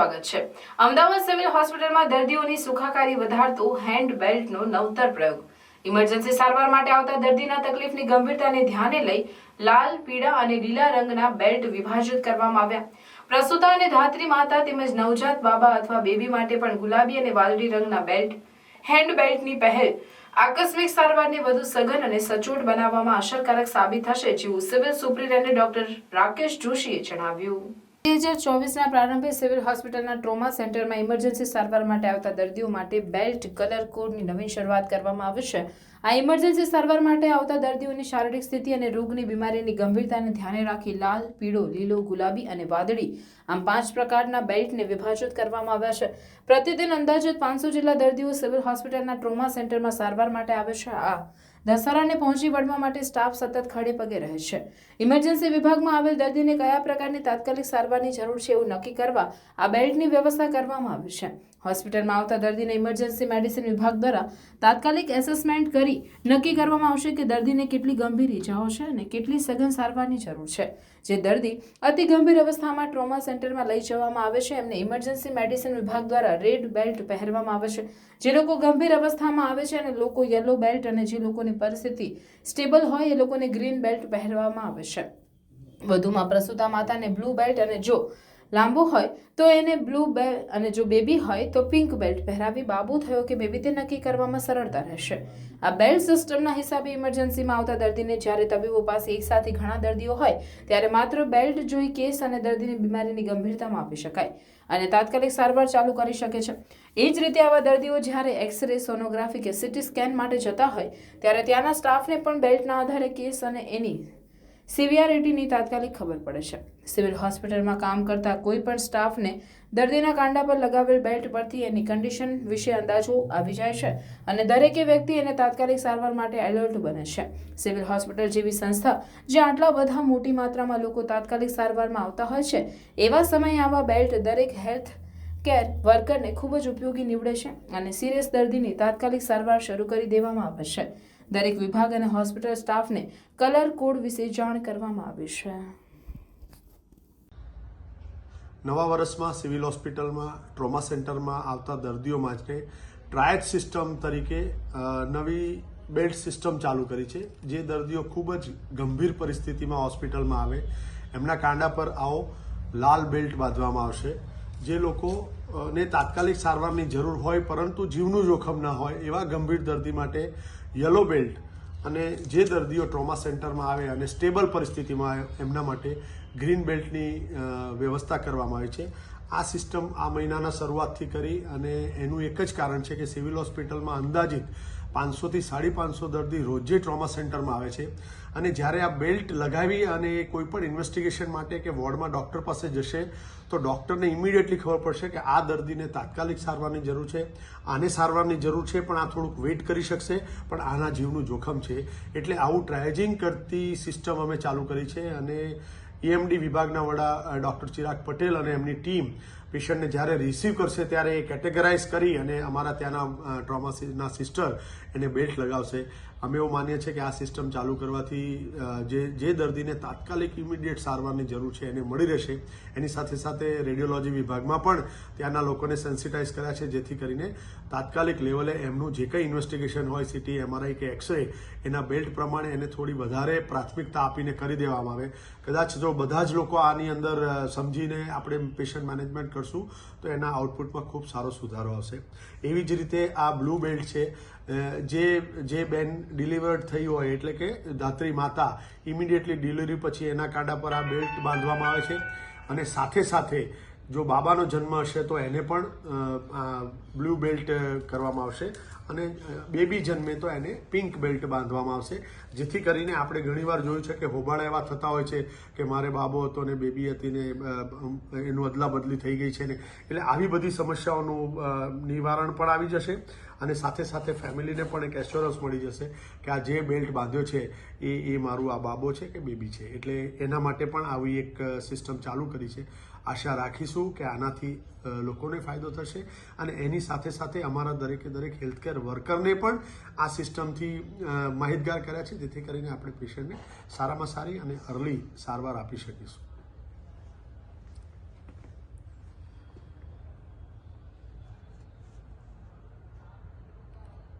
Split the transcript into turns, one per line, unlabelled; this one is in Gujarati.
સ્વાગત છે. અમદાવાદ સિવિલ હોસ્પિટલમાં દર્દીઓની સુખાકારી વધારતો હેન્ડ બેલ્ટનો નવતર પ્રયોગ. ઇમરજન્સી સારવાર માટે આવતા દર્દીના તકલીફની ગંભીરતાને ધ્યાને લઈ લાલ, પીળા અને લીલા રંગના બેલ્ટ વિભાજિત કરવામાં આવ્યા. પ્રસૂતા અને ધાત્રી માતા તેમજ નવજાત બાબા અથવા બેબી માટે પણ ગુલાબી અને વાદળી રંગના બેલ્ટ, હેન્ડ બેલ્ટની પહેલ આકસ્મિક સારવારને વધુ સઘન અને સચોટ બનાવવામાં અસરકારક સાબિત થશે, જેવું સિવિલ સુપ્રિન્ટેન્ડન્ટ ડોક્ટર રાકેશ જોશીએ જણાવ્યું. બે હજાર ચોવીસના પ્રારંભે સિવિલ હોસ્પિટલના ટ્રોમા સેન્ટરમાં ઇમરજન્સી સારવાર માટે આવતા દર્દીઓ માટે બેલ્ટ, કલર કોડની નવીન શરૂઆત કરવામાં આવશે આ ઇમરજન્સી સારવાર માટે આવતા દર્દીઓની શારીરિક સ્થિતિ અને રોગની બીમારીની ગંભીરતાને ધ્યાને રાખી લાલ, પીળો, લીલો, ગુલાબી અને વાદળી આમ પાંચ પ્રકારના બેલ્ટને વિભાજિત કરવામાં આવ્યા છે. પ્રતિદિન અંદાજિત પાંચસો જેટલા દર્દીઓ સિવિલ હોસ્પિટલના ટ્રોમા સેન્ટરમાં સારવાર માટે આવે છે. આ દશહરાને પહોંચી વળવા માટે સ્ટાફ સતત ખડે પગે રહે છે. ઇમરજન્સી વિભાગમાં આવેલ દર્દીને કયા પ્રકારની તાત્કાલિક સારવારની જરૂર છે એવું નક્કી કરવા આ બેલ્ટની વ્યવસ્થા કરવામાં આવી છે. હોસ્પિટલમાં આવતા દર્દીને ઇમરજન્સી મેડિસિન વિભાગ દ્વારા તાત્કાલિક એસેસમેન્ટ કરી નક્કી કરવામાં આવશે કે દર્દીને કેટલી ગંભીર ઇજાઓ છે અને કેટલી સઘન સારવારની જરૂર છે. જે દર્દી અતિ ગંભીર અવસ્થામાં ટ્રોમા સેન્ટરમાં લઈ જવામાં આવે છે, એમને ઇમરજન્સી મેડિસિન વિભાગ દ્વારા રેડ બેલ્ટ પહેરવામાં આવે છે. જે લોકો ગંભીર અવસ્થામાં આવે છે અને લોકો યલો બેલ્ટ અને જે લોકોની પરિસ્થિતિ સ્ટેબલ હોય એ લોકોને ગ્રીન બેલ્ટ પહેરવામાં આવે છે. વધુમાં પ્રસૂતા માતાને બ્લુ બેલ્ટ અને જો લાંબો હોય, તો એને બ્લુ બેલ્ટ અને જો બેબી હોય, તો પિંક બેલ્ટ પહેરાવી બાબુ થયો કે બેબી તે નક્કી કરવામાં સરળતા રહેશે. આ બેલ્ટ સિસ્ટમના હિસાબે ઇમરજન્સીમાં આવતા દર્દીને જ્યારે તબીબો પાસે એકસાથે ઘણા દર્દીઓ હોય, ત્યારે માત્ર બેલ્ટ જોઈ કેસ અને દર્દીની બીમારીની ગંભીરતા માપી શકાય. અને તાત્કાલિક સારવાર ચાલુ કરી શકે છે. એ જ રીતે આવા દર્દીઓ જ્યારે એક્સરે સોનોગ્રાફી કે સીટી સ્કેન માટે જતા હોય, ત્યારે ત્યાંના સ્ટાફને પણ બેલ્ટના આધારે કેસ અને એની સિવિયારિટીની તાત્કાલિક ખબર પડે છે. સિવિલ હોસ્પિટલમાં કામ કરતા કોઈ પણ સ્ટાફને દર્દીના કાંડા પર લગાવેલ બેલ્ટ પરથી એની કન્ડિશન વિશે અંદાજો આવી જાય છે અને દરેકે વ્યક્તિ એને તાત્કાલિક સારવાર માટે એલર્ટ બને છે. સિવિલ હોસ્પિટલ જેવી સંસ્થા જે આટલા બધા મોટી માત્રામાં લોકો તાત્કાલિક સારવારમાં આવતા હોય છે, એવા સમયે આવા બેલ્ટ દરેક હેલ્થ કેર વર્કરને ખૂબ જ ઉપયોગી નીવડે છે અને સિરિયસ દર્દીની તાત્કાલિક સારવાર શરૂ કરી દેવામાં આવે છે. દરેક વિભાગ અને હોસ્પિટલ સ્ટાફને કલર કોડ વિશે જાણ કરવામાં આવી છે.
નવા વર્ષમાં સિવિલ હોસ્પિટલમાં, ટ્રોમા સેન્ટરમાં આવતા દર્દીઓ માટે ટ્રાયજ સિસ્ટમ તરીકે નવી બેડ સિસ્ટમ ચાલુ કરી છે, જે દર્દીઓ ખૂબ જ ગંભીર પરિસ્થિતિમાં હોસ્પિટલમાં આવે. એમના કાંડા પર આવો લાલ બેલ્ટ બાંધવામાં આવશે. જે લોકોને તાત્કાલિક સારવારની જરૂર હોય, પરંતુ જીવનું જોખમ ના હોય, એવા ગંભીર દર્દી માટે યલો બેલ્ટ અને જે દર્દીઓ ટ્રોમા સેન્ટરમાં આવે અને સ્ટેબલ પરિસ્થિતિમાં આવે, એમના માટે ગ્રીન બેલ્ટની વ્યવસ્થા કરવામાં આવી છે. આ સિસ્ટમ આ મહિનાના શરૂઆતથી કરી અને એનું એક જ કારણ છે કે સિવિલ હોસ્પિટલમાં અંદાજિત પાંચસોથી સાડી પાંચસો દર્દી રોજે ટ્રોમા સેન્ટરમાં આવે છે. અને જ્યારે આ બેલ્ટ લગાવી અને કોઈ પણ ઇન્વેસ્ટિગેશન માટે કે વોર્ડમાં ડૉક્ટર પાસે જશે, તો ડૉક્ટરને ઇમિડિયેટલી ખબર પડશે કે આ દર્દીને તાત્કાલિક સારવારની જરૂર છે. આને સારવારની જરૂર છે, પણ આ થોડુંક વેઇટ કરી શકશે, પણ આના જીવનું જોખમ છે. એટલે આવું ટ્રાયજિંગ કરતી સિસ્ટમ અમે ચાલુ કરી છે અને ઈએમડી વિભાગના વડા ડૉક્ટર ચિરાગ પટેલ અને એમની ટીમ પેશન્ટને જ્યારે રિસીવ કરશે ત્યારે એ કેટેગરાઇઝ કરી અને અમારા ત્યાંના ટ્રોમાના સિસ્ટર એને બેલ્ટ લગાવશે. અમે એવું માનીએ છીએ કે આ સિસ્ટમ ચાલુ કરવાથી જે જે દર્દીને તાત્કાલિક ઇમિડિયેટ સારવારની જરૂર છે એને મળી રહેશે. એની સાથે સાથે રેડિયોલોજી વિભાગમાં પણ ત્યાંના લોકોને સેન્સિટાઇઝ કર્યા છે, જેથી કરીને તાત્કાલિક લેવલે એમનું જે કંઈ ઇન્વેસ્ટિગેશન હોય, સીટી, એમઆરઆઈ કે એક્સરે, એના બેલ્ટ પ્રમાણે એને થોડી વધારે પ્રાથમિકતા આપીને કરી દેવામાં આવે. કદાચ જો બધા જ લોકો આની અંદર સમજીને આપણે પેશન્ટ મેનેજમેન્ટ કરશું, તો એના આઉટપુટમાં ખૂબ સારો સુધારો આવશે. એવી જ રીતે આ બ્લુ બેલ્ટ છે જે જે બેન ડિલિવર્ડ થઈ હોય, એટલે કે ધાત્રી માતા ઇમિડિયેટલી ડિલિવરી પછી એના કાંડા પર આ બેલ્ટ બાંધવામાં આવે છે. અને સાથે સાથે જો બાબાનો જન્મ હશે, તો એને પણ બ્લુ બેલ્ટ કરવામાં આવશે. અને બેબી જન્મે તો એને પિંક બેલ્ટ બાંધવામાં આવશે. જેથી કરીને આપણે ઘણીવાર જોયું છે કે હોબાળા એવા થતા હોય છે કે મારે બાબો હતો ને બેબી હતી ને એનું અદલા બદલી થઈ ગઈ છે ને. એટલે આવી બધી સમસ્યાઓનું નિવારણ પણ આવી જશે. અને સાથે સાથે ફેમિલીને પણ એક એશ્યોરન્સ મળી જશે કે આ જે બેલ્ટ બાંધ્યો છે, એ એ મારું આ બાબો છે કે બેબી છે. એટલે એના માટે પણ આવી એક સિસ્ટમ ચાલુ કરી છે. આશા રાખીશું કે આનાથી લોકોને ફાયદો થશે અને એની સાથે સાથે અમારા દરેકે દરેક હેલ્થકેર વર્કરને પણ આ સિસ્ટમથી માહિતગાર કર્યા છે. જેથી કરીને આપણે પેશન્ટને સારામાં સારી અને અર્લી સારવાર આપી શકીશું.